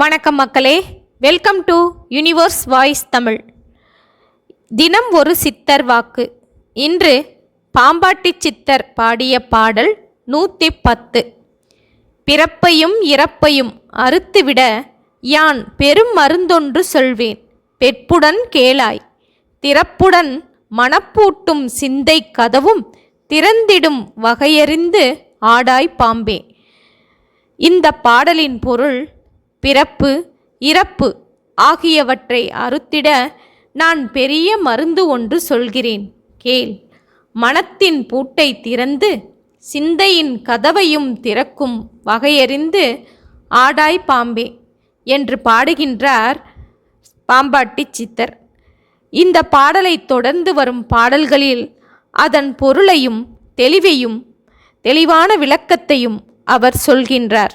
வணக்கம் மக்களே. Welcome to universe voice Tamil தினம் ஒரு சித்தர் வாக்கு. இன்று பாம்பாட்டி சித்தர் பாடிய பாடல் நூற்றி பத்து. பிறப்பையும் இறப்பையும் அறுத்துவிட யான் பெரும் மருந்தொன்று சொல்வேன். பெட்புடன் கேளாய். திறப்புடன் மனப்பூட்டும் சிந்தை கதவும் திறந்திடும் வகையறிந்து ஆடாய் பாம்பே. இந்த பாடலின் பொருள் பிறப்பு இறப்பு ஆகியவற்றை அறுத்திட நான் பெரிய மருந்து ஒன்று சொல்கிறேன். கேள். மனத்தின் பூட்டை திறந்து சிந்தையின் கதவையும் திறக்கும் வகையறிந்து ஆடாய் பாம்பே என்று பாடுகின்றார் பாம்பாட்டி சித்தர். இந்த பாடலை தொடர்ந்து வரும் பாடல்களில் அதன் பொருளையும் தெளிவையும் தெளிவான விளக்கத்தையும் அவர் சொல்கின்றார்.